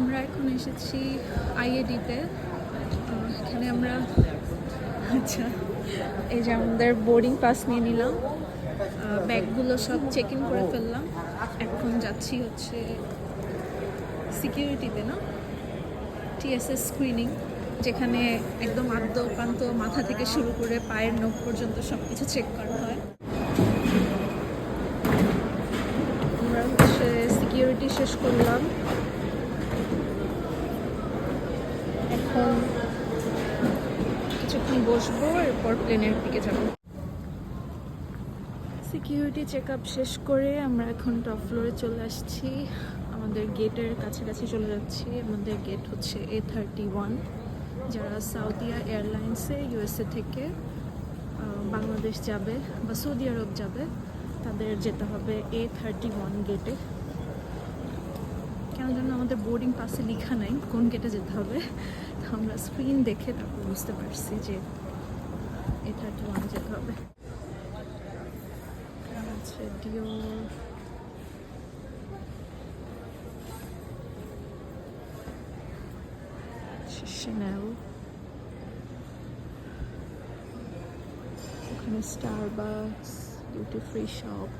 আমরা এখন এসেছি আইএডিতে এখানে আমরা আচ্ছা এই যে আমাদের বোর্ডিং পাস নিয়ে নিলাম। ব্যাগগুলো সব চেক ইন করে ফেললাম। এখন যাচ্ছি হচ্ছে সিকিউরিটিতে না? টিএসএস স্ক্রিনিং যেখানে একদম আদ্য প্রান্ত মাথা থেকে শুরু করে পায়ের নখ পর্যন্ত সব কিছু চেক করা হয়। আমরা হচ্ছে সিকিউরিটি শেষ করলাম এখন কিছুক্ষণ বসবো, এরপর প্লেনের দিকে যাব। সিকিউরিটি চেক আপ শেষ করে আমরা এখন টপ ফ্লোরে চলে আসছি। আমাদের গেটের কাছাকাছি চলে যাচ্ছি। আমাদের গেট হচ্ছে এ থার্টি ওয়ান যারা সাউদিয়া এয়ারলাইন্সে ইউএসএ থেকে বাংলাদেশ যাবে বা সৌদি আরব যাবে, তাদের যেতে হবে এ থার্টি ওয়ান গেটে কেন যেন আমাদের বোর্ডিং পাসে লেখা নাই, কোন গেটে যেতে হবে। তো আমরা স্ক্রিন দেখে তারপর বুঝতে পারছি যে এটা ওয়ান যেতে হবে। হচ্ছে ডিওর Chanel ওখানে ডিউটি ফ্রি শপ